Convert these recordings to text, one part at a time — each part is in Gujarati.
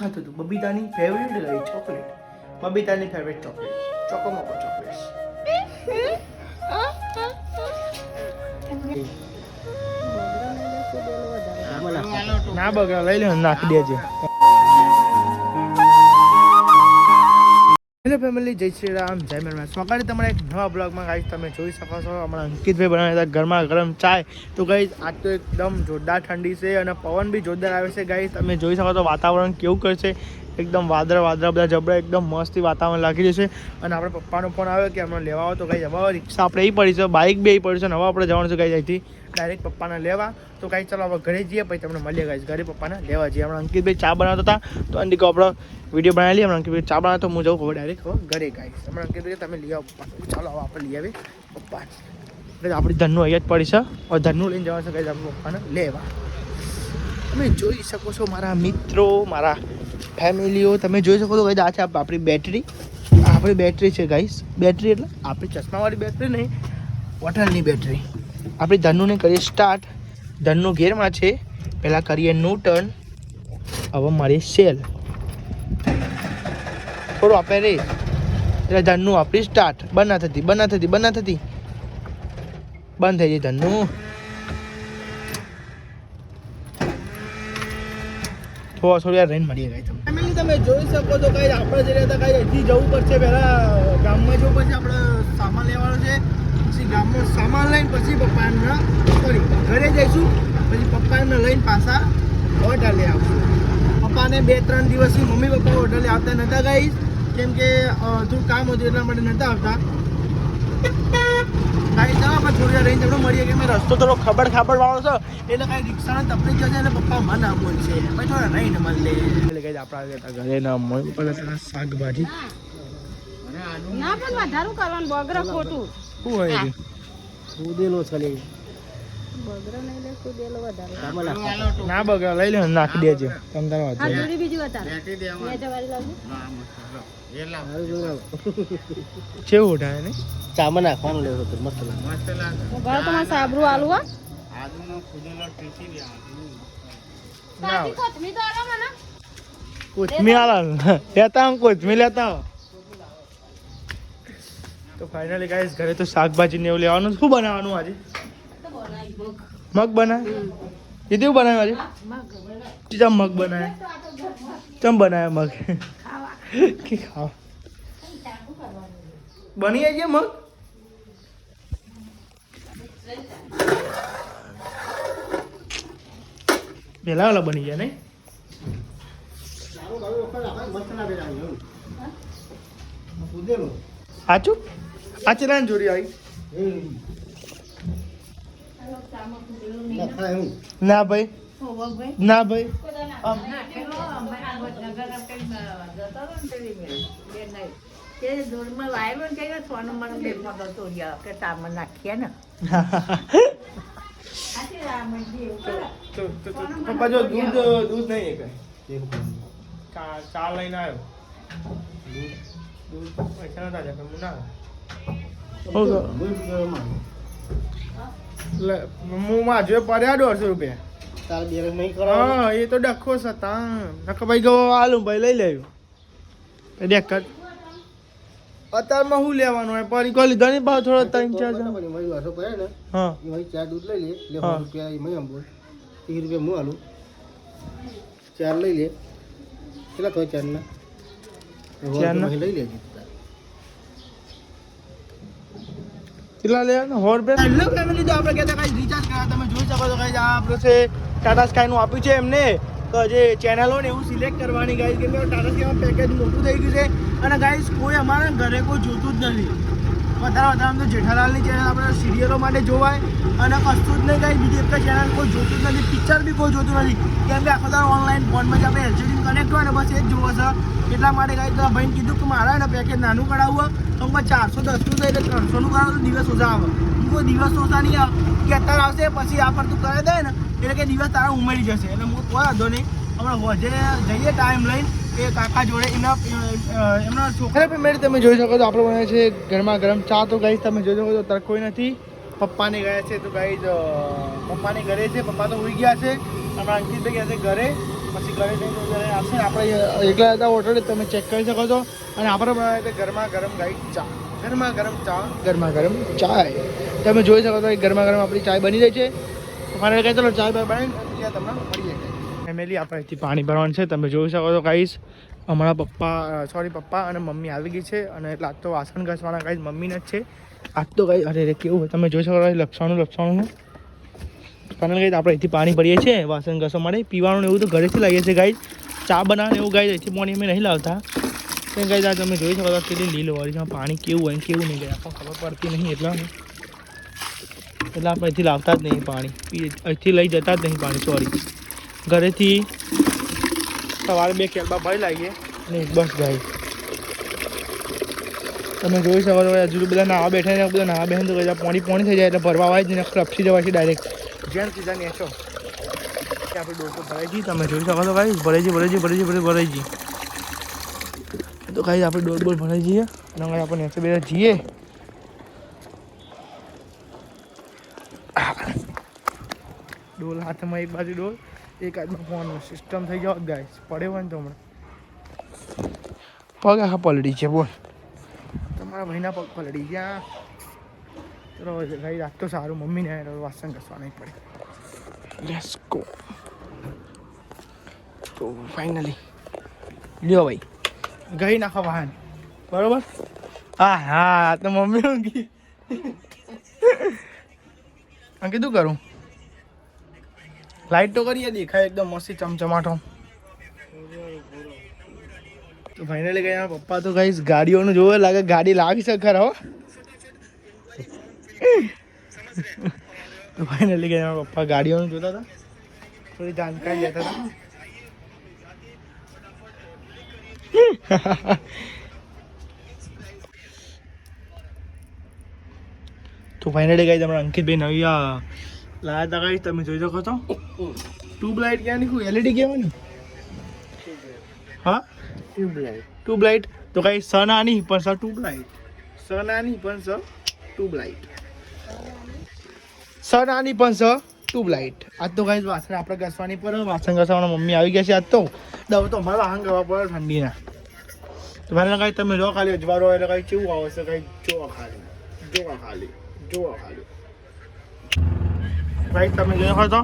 ખાતું તો બબીતાની ફેવરેટ રહી chocolate બબીતાની favourite chocolate Choco Moco chocolate ના બગા લઈ લે નાખી દેજે. હેલો ફેમિલી જય શ્રી રામ. જય મેરમા સ્વાગત તમારા એક નવા બ્લોગમાં. ગાઈશ તમે જોઈ શકો છો. હમણાં અંકિતભાઈ બનાવ્યા હતા ગરમા ગરમ ચાય. તો ગાઈશ આજ તો એકદમ જોરદાર ઠંડી છે અને પવન બી જોરદાર આવે છે. ગાઈશ તમે જોઈ શકો છો વાતાવરણ કેવું કરશે. એકદમ વાદળા વાદળા, બધા જબરા, એકદમ મસ્તી વાતાવરણ લાગી જશે અને આપણે પપ્પાનો ફોન આવ્યો કે હમણાં લેવા આવો તો ગાઈસ જવા રિક્ષા આપણે એ પડી છે બાઇક બે પડી છે હવે આપણે જવાનું છે કઈ અહીંથી ડાયરેક્ટ પપ્પાને લેવા. તો કાંઈ ચાલો આપણે ઘરે જઈએ, પછી તમને મળીએ ગાઈસ ઘરે પપ્પાને લેવા જઈએ. હમણાં અંકિતભાઈ ચા બનાવતા હતા. તો અંકિત આપણે વીડિયો બનાવી લઈએ. હમણાં અંકિતભાઈ ચા બનાવતો હું જાઉં હવે ડાયરેક્ટ હવે ઘરે ગાઈસ હમણાં અંકિતભાઈ તમે લઈ આવો પપ્પા ચાલો, હવે આપણે લઈ આવીએ. પપ્પા એટલે આપણી ધનનું અહીંયા જ પડી છે. હવે ધનનું લઈને જવાનું છે ગાઈસ આપણે પપ્પાને લેવા. તમે જોઈ શકો છો મારા મિત્રો, મારા ફેમિલીઓ, તમે જોઈ શકો છો ગાઈસ આ છે આપ- આપણી બેટરી આપણી બેટરી છે ગાઈસ બેટરી એટલે આપણી ચશ્માવાળી બેટરી નહીં વોટરની બેટરી આપણી ધનુને કરીએ સ્ટાર્ટ ધનનું ગેરમાં છે. પહેલાં કરીએ ન્યૂટન હવે મારી સેલ થોડું આપે રે. એટલે ધનનું આપણી સ્ટાર્ટ બંધ ના થતી, બંધ ના થતી, બંધ ના થતી. બંધ થઈ જાય ધનનું. થોડા થોડી વાર રહીને મળીએ ગઈ તમે ફેમિલી તમે જોઈ શકો તો કઈ આપણે જે રહેતા કઈ અહીંથી જવું પડશે. પહેલા ગામમાં જવું પડશે, આપણે સામાન લેવાનો છે. પછી ગામમાં સામાન લઈને પછી પપ્પાના સોરી ઘરે જઈશું, પછી પપ્પાને લઈને પાછા હોટલે આવશું. પપ્પાને બે, ત્રણ દિવસથી મમ્મી પપ્પા હોટલે આવતા નહોતા ગઈ કેમ કે થોડું કામ હતું, એટલા માટે નહોતા આવતા. કાંઈ ના આપણે થોડી વાર રહીને મળીએ કે મેં રસ્તો થોડો ખબર ખાબર વાળો છે. એટલે કાંઈ રિક્ષાને તકલીફ જશે એટલે પપ્પા મને બોલ છે. પછી થોડા રહીને મળે એટલે કઈ આપણા ઘરે ના મળે. પણ શાકભાજી. ના પણ વધારું કરવાનું બગર ખોટું. શું હોય છે? ઉદેલો છે ના બગા લઈ લે નાખી દેજો. તમ તારો વાત કેવું ઉઠાય ને ચામાં નાખવાનું લેવો તો મસ્ત લાગે. હું ઘર તમારે સાબરું આલુ હા? ના સાચી કોથમી તો આલો મને. કોથમી આલા. લેતા હું કોથમી લેતા આવો. તો ફાઇનલી ગાઈસ ઘરે તો શાકભાજી ને એવું લેવાનું શું બનાવવાનું આજે? મગ બનાવે? એ કેવું બનાવ્યું આજે? ચમ મગ બનાવે? ચમ બનાવે મગ? કે ખાવા? બની જાય મગ? પેલા વાળા બની ગયા નહીં? સાચું? આ ચેલા જોડી આવી? ના ભાઈ. ના ભાઈ. આમ. તો તો- તો પપ્પા જો દૂધ દૂધ નહીં ચા ચા લઈને આવ્યો. દૂધ દૂધ પૈસા નતા હું ના લે હું માં જો પડ્યા દોઢસો રૂપિયા. તાર બે નહીં કરો હા એ તો ડખો છે તા ભાઈ ગયો આલુ ભાઈ લઈ એ દેખ કર. અત્યારમાં શું લેવાનું હોય? પરી કોલી ધણી ભાવ થોડો ત્રણ ચાર જણ. મારી વાસો પડે ને હા. મારી ચાર દૂધ લઈ લે લે સો રૂપિયા મય બોલ. ત્રીસ રૂપિયા હું આલું. ચાર લઈ લે. કેટલા થાય ચારના? ચારના? લઈ લેજે કેટલા લેવાનું સો રૂપિયા હેલો ફેમિલી તો આપણે કહેતા કાંઈ રિચાર્જ કરા તમે જોઈ શકો છો કાંઈ આ આપણે છે ટાટા સ્કાયનું આપ્યું છે એમને. તો જે ચેનલો ને એવું સિલેક્ટ કરવાની ગાઈ કે ટાટા સ્કાયમાં પેકેજ મોટું થઈ ગયું છે. અને ગાઈસ કોઈ અમારા ઘરે કોઈ જોતું જ નથી. વધારે વધારે આમ તો જેઠાલાલની ચેનલ આપણે સિરિયલો માટે જોવાય. અને કશું જ નહીં કાંઈ બીજી એક ચેનલ કોઈ જોતું જ નથી પિક્ચર બી કોઈ જોતું નથી. કેમ કે આખો દાડો ઓનલાઈન ફોનમાં જ આપણે એલસીડી કનેક્ટ હોય ને બસ એ જ જોવો છે. એટલા માટે કાંઈ ભાઈને કીધું કે મારા ને પેકેજ નાનું કરાવવું તો ચારસો દસનું થઈ એટલે ત્રણસોનું કરાવું તો દિવસ ઓછા આવે કોઈ દિવસ ઓછા નહીં આવે કે અત્યારે આવશે, પછી આ પર તું કરે દે ને, એટલે કે દિવસ તારા ઉમેરી જશે. એટલે હું કોઈ વાંધો નહીં. હમણાં હોજે જઈએ ટાઈમ લઈને એ કાકા જોડે એમના એમના છોકરા ફેમિલી તમે જોઈ શકો છો, આપણે છે ગરમા ગરમ ચા. તો ગાઈસ તમે જોઈ શકો છો, અત્યારે નથી. પપ્પાને ગયા છે, તો ગાઈસ પપ્પાને ઘરે છે, પપ્પા તો ઉઈ ગયા છે. હમણાં અંકિતભાઈ ગયા છે ઘરે. પછી ઘરે જઈને જ્યારે આવશે ને આપણે એકલા હતા ઓર્ડર તમે ચેક કરી શકો છો. અને આપણે બનાવે છે ગરમા ગરમ ગાઈ ચા. ગરમા ગરમ ચા. ગરમા ગરમ ચાય. તમે જોઈ શકો છો કે ગરમા ગરમ આપણી ચાય બની રહી છે. મારે કહે ચલો ચાય બનાવીને તમને મળી જાય ફેમિલી આપણે અહીંથી પાણી ભરવાનું છે. તમે જોઈ શકો છો ગાઈસ હમણાં પપ્પા સોરી પપ્પા અને મમ્મી આવી ગઈ છે. અને એટલે આજ તો વાસણ ઘસવાના ગાઈસ મમ્મીને જ છે. આજ તો ગાઈ અરે રે કેવું તમે જોઈ શકો છો લક્ષણું લક્ષણું ફાઇનલ ગાઈ આપણે અહીંથી પાણી ભરીએ છીએ, વાસણ ઘસવા માટે. પીવાનું એવું તો ઘરેથી લાવીએ છીએ ગાઈ ચા બનાવવાનું એવું ગાઈ અહીંથી પાણી અમે નહીં લાવતા. તે ગાઈ આ તમે જોઈ શકો કેટલી લીલો વાળી છે. પાણી કેવું હોય કેવું નહીં ગાય આપણને ખબર પડતી નહીં એટલા. એટલે આપણે અહીંથી લાવતા જ નહીં પાણી. અહીંથી લઈ જતા જ નહીં પાણી સોરી ઘરેથી સવારે બે કેલબા ભરી લાવીએ. અને બસ ગાઈ તમે જોઈ શકો છો, હજુ બધા નાવા બેઠા બધા નાવા બેઠા તો પાણી પાણી થઈ જાય, એટલે ભરવા આવે જ ને લપસી જવાય છે ડાયરેક્ટ જેમ સીધા છો. કે આપણે ડોકો ભરાઈ જઈએ તમે જોઈ શકો છો ભાઈ ભરાઈ જઈએ ભરાઈ જઈએ ભરાઈ જઈએ તો કાંઈ આપણે ડોર બોલ ભરાઈ જઈએ. અને હવે આપણે નેચે બે જઈએ ડોલ હાથમાં એક બાજુ ડોલ, એક હાથમાં ફોન સિસ્ટમ થઈ જાવ ગાય પડે હોય ને તો હમણાં. પગ આખા પલડી છે, બોલ. તમારા ભાઈના પગ પલડી ગયા. ચલો ભાઈ રાત તો સારું મમ્મીને વાસણ ઘસવા નહીં પડે. લેટ્સ ગો તો ફાઇનલી લ્યો ભાઈ. ગઈ નાખો વાહન બરોબર? હા હા તો મમ્મી ઊંઘી આ શું કરું? લાઈટ તો કરીએ દેખાય એકદમ મસ્તી ચમચમાટો. તો ફાઇનલી ગયા પપ્પા તો કઈ ગાડીઓનું જોવે લાગે ગાડી લાગી શકે ખરા હો. તો ફાઇનલી ગયા પપ્પા ગાડીઓનું જોતા હતા. થોડી જાણકારી લેતા હતા. તો ફાઇનલી ગઈ તમારા અંકિતભાઈ નવી આ લાયા હતા ગાઈ તમે જોઈ શકો છો. ટ્યુબલાઇટ ક્યાં નીકળું એલઈડી કહેવાની હા? ટ્યુબલાઇટ ટ્યુબલાઇટ તો કઈ સ નાની પણ સર ટ્યુબલાઇટ સ નાની પણ સર ટ્યુબલાઇટ સ નાની પણ સર ટ્યુબલાઇટ. આજ તો કઈ વાસણ આપણે ઘસવાની પર, વાસણ ઘસવાના મમ્મી આવી ગયા છે આજ તો. દવ તો અમારે વાહન કરવા પડે ઠંડીના. તો ભાઈ કાંઈ તમે જો ખાલી અજવાળો એટલે કાંઈ કેવું આવશે? કાંઈ જોવા ખાલી. જોવા ખાલી. જોવા ખાલી. ભાઈ, તમે જોઈ શકો છો?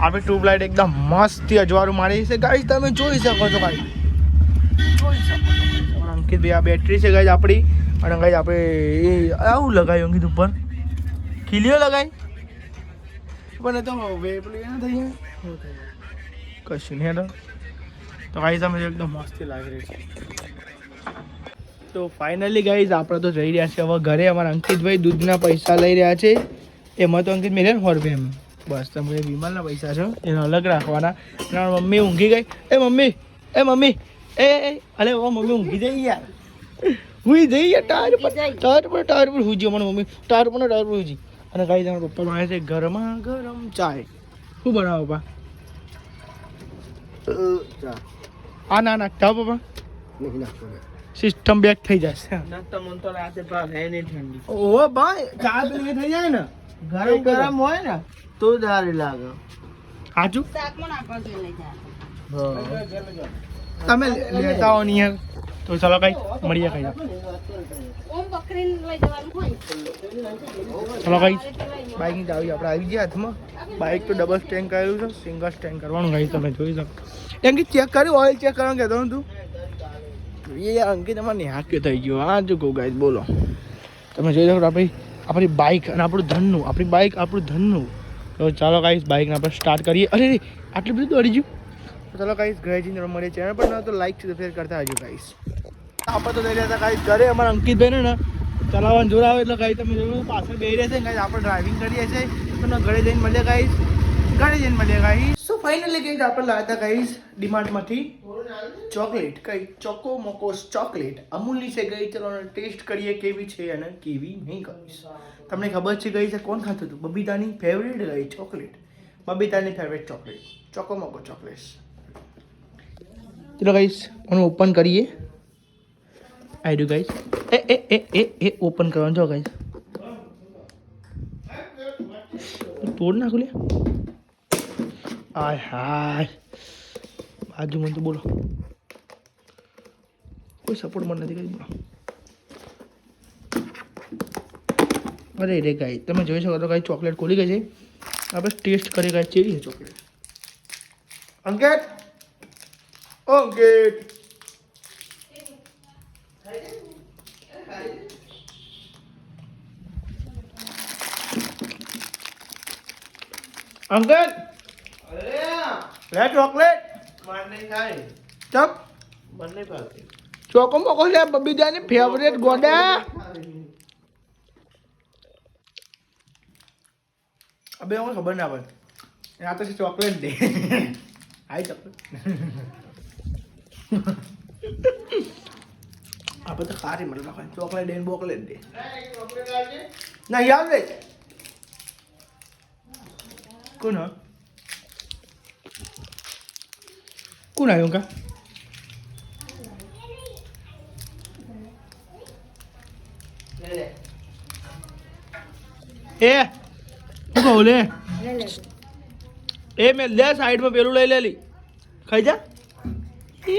આપણે ટ્યુબલાઇટ એકદમ મસ્તી અજવાળું મારી છે. ગાઈ તમે જોઈ શકો છો ભાઈ જોઈ શકો છો અંકિત ભાઈ આ બેટરી છે ગાઈ આપણી. અને ગાઈ આપણે એ આવું લગાવ્યું અંકિત ઉપર. ખીલીઓ લગાવી એ તો હવે પેલું એ ના થઈ જાય. કશું નહીં હેડો. તો ગાઈઝ અમે એકદમ મસ્તી લાગી રહી છે. તો ફાઇનલી ગાઈઝ આપણે તો જઈ રહ્યા છે હવે ઘરે. અમારા અંકિતભાઈ દૂધના પૈસા લઈ રહ્યા છે. એમાં તો અંકિત મેળ્યા સો રૂપિયા એમ. બસ તમે વિમાનના પૈસા છે. એને અલગ રાખવાના. મમ્મી ઊંઘી ગઈ. એ મમ્મી એ મમ્મી એ અરે ઓ મમ્મી ઊંઘી જઈ યાર. હું જઈ યાર ટાયર પર ટાયર પર ટાયર પર હુઈ મને મમ્મી ટાયર પર ટાયર પર હુઈ અને ગાઈ તમારા પપ્પા બનાવે છે ગરમા ગરમ ચાય. શું બનાવો પપ્પા? આ ના નાખતા પપ્પા. નહીં નાખતો સિસ્ટમ બેક થઈ જશે નાખતા મન તો રાતે ભાવ હે નહીં ઠંડી. ઓ ભાઈ ચા પીને થઈ જાય ને? ગરમ ગરમ હોય ને તો સારી લાગે. સાચું શાકમાં નાખવા જોઈએ તમે લેતા હો નહીં તો ચાલો કઈ મળીએ કઈ ચાલો કઈ બાઇકની ચાવી આપણે આવી ગયા હાથમાં. બાઇક તો ડબલ સ્ટેન્ડ કરેલું છે. સિંગલ સ્ટેન્ડ કરવાનું કઈ તમે જોઈ શકો. એમ કે ચેક કર્યું? ઓઇલ ચેક કરવાનું કહેતો ને તું એ અંકિત અમારે ન્યાક્યો થઈ ગયો. હા જો કહું ગાય બોલો. તમે જોઈ શકો આપણી આપણી બાઇક અને આપણું ધનનું આપણી બાઇક આપણું ધનનું. તો ચાલો કાંઈ બાઇકને આપણે સ્ટાર્ટ કરીએ. અરે આટલું બધું દોડી ગયું? તો ચાલો ગાઈસ ઘરે જઈને મળીએ ચેનલ પર. ના તો લાઈક શેર કરતા આવજો ગાઈસ આપણે તો જઈ રહ્યા હતા ગાઈસ ઘરે. અમારા અંકિતભાઈ ને ચલાવવાનું જોર આવે એટલે ગાઈ તમે જોયું, પાછળ બેસી રહ્યા છે ગાઈસ આપણે ડ્રાઇવિંગ કરીએ છીએ. તો ઘરે જઈને મળીએ ગાઈસ ઘરે જઈને મળીએ ગાઈસ સો ફાઇનલી ગાઈસ આપણે લાવ્યા હતા ગાઈસ ડિમાન્ડમાંથી ચોકલેટ. કઈ? ચોકો મોકોસ ચોકલેટ. અમૂલની છે ગઈ ચલો ટેસ્ટ કરીએ કેવી છે અને કેવી નહીં કરીશ તમને ખબર છે ગઈ છે કોણ ખાતું હતું? બબીતાની ફેવરેટ ગઈ chocolate. બબીતાની favourite chocolate. Choco Moco chocolate. ચલો ગાઈસ આનું ઓપન કરીએ. આઈ ડુ ગાઈશ એ એ એ એ એ ઓપન કરવાનું, જો ગાઈશ તોડ નાખું લે. આય, હાય. બાજુમાં તો બોલો. કોઈ સપોર્ટ મને નથી કરી, બોલો. અરે રે ગાઈ તમે જોઈ શકો તો ગાઈ ચોકલેટ ખોલી ગઈ છે. આપણે ટેસ્ટ કરી ગાય ચેવી છે ચોકલેટ અંકેત? ઓ અંકેત અંકલ લે ચોકલેટ ચપ ચોકો મોકો છે બબીજાની ફેવરેટ ગોડા અબે મને ખબર ના પડે આ તો છે ચોકલેટ દે આઈ ચોકલેટ આપણે તો ખારી મતલબ ખાય. ચોકલેટ દે ને બોકલેટ દે. ના, યાદ રે કોણ કોણ આવ્યું કા? એ શું કહું લે. એ મેં લે સાઈડમાં પેલું લઈ લેલી. ખાઈ જા. એ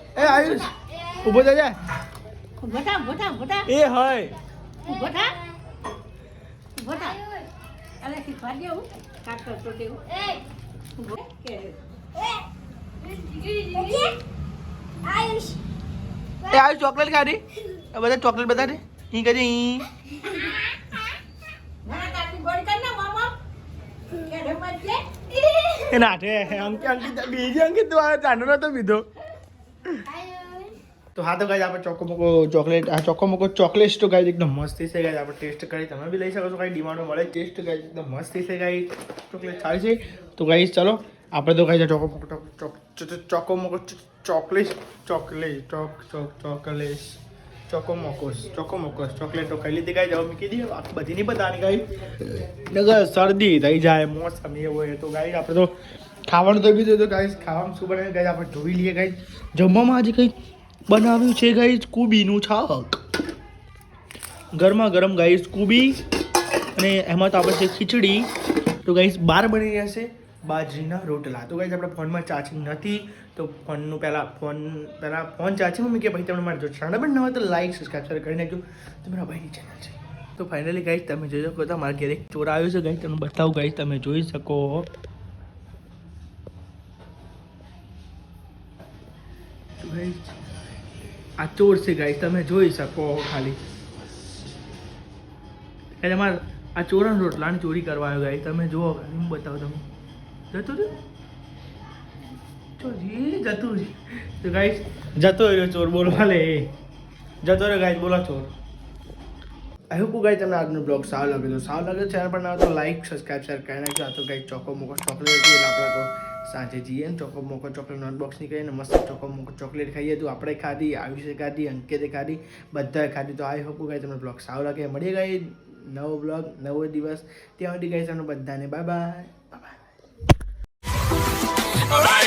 એ આ ના- નાટક ન કરો એ એ, એ, આ, આ, એ, એ, એ. આયુષ એ. આયુષ એ. હોય એ આયુષ ચોકલેટ ખાધી? આ બધા ચોકલેટ બધા દે ઈ કરી ઈ એ નાઠે. અંકિત અંકિત બીજી અંકિત તો આ ચાંદો નતો પીધો. તો હા તો ગાઈ આપણે ચોકો મોકો ચોકલેટ, આ ચોકોમોકો ચોકલેટ તો ગાઈ એકદમ મસ્ત છે ગાય આપણે ટેસ્ટ કરી. તમે બી લઈ શકો છો. કાંઈ ડિમાન્ડમાં મળે ટેસ્ટ ગાય એકદમ મસ્ત છે ગાઈ ચોકલેટ સારી છે. તો ગાઈ ચલો, આપણે તો ચોકો ચોકોમોકો ચોક- ચોક- ચોક- ચોકો મોકો ચોકલેટ ચોકલેટ, ચોક ચોક, ચોકલેટ ચોકો મોકોસ ચોકો મોકોસ ચોકલેટો ખાઈ લીધી ગાય જવા મૂકી દઈએ આ બધી નહીં બતાની ગાય નગર શરદી થઈ જાય, મોસમ એવું હોય તો ગાઈ આપણે તો ખાવાનું તો બીજું તો ગાઈશ ખાવાનું શું બનાવ્યું? ગાઈશ આપણે જોઈ લઈએ ગાઈશ જમવામાં આજે કંઈ બનાવ્યું છે, ગાઈસ? કુબીનું છાક ગરમા ગરમ ગાઈશ કુબી અને એમાં તો આપણે છે ખીચડી. તો ગાઈસ, બાર બની છે બાજરીના રોટલા. તો ગાઈસ, આપણે ફોનમાં ચાર્જિંગ નથી. તો ફોનનું પહેલાં ફોન પહેલાં ફોન ચાર્જિંગ મૂકી ભાઈ તમને મારે જો ચેનલ પણ ન હોય તો લાઈક સબસ્ક્રાઈબ કરી નાખજો. તમારા ભાઈની ચેનલ છે. તો ફાઇનલી ગાઈશ તમે જોઈ શકો તો મારા ઘેરે ચોર આવ્યો છે. ગાઈશ તમને બતાવું ગાઈશ તમે જોઈ શકો. તો આ ચોર છે ગાઈસ, તમે જોઈ શકો ખાલી. એટલે મારે આ ચોરણ રોટલાની ચોરી કરવા આવ્યો ગાઈસ, તમે જુઓ, હું બતાવો તમે જતું રહ્યું? જતું તો ગાઈસ, જતો રહ્યો ચોર, બોલવા લે. જતો રહ્યો ગાઈસ, બોલા ચોર. આઈ હોપ તમને આજનો બ્લોગ સારો લાગ્યો સારો લાગ્યો ચેનલ પર ના તો લાઈક સબસ્ક્રાઈબ શેર કરી નાખજો. આ તો ચોકો મોકો ચોકલેટ એટલે તો સાંજે જઈએ ને ચોકો મોકો ચોકલેટ નોટબોક્સ નીકળીને મસ્ત ચોકો મોકો ચોકલેટ ખાઈએ. તો આપણે ખાધી, આયુષે ખાધી, અંકેતે ખાધી, બધાએ ખાધી. તો આઈ હોપ ગાઈ તમને બ્લોગ સારો લાગે. મળી ગઈ નવો બ્લોગ નવો દિવસ. ત્યાં સુધી ગાઈ તમને બધાને બાય બાય બાય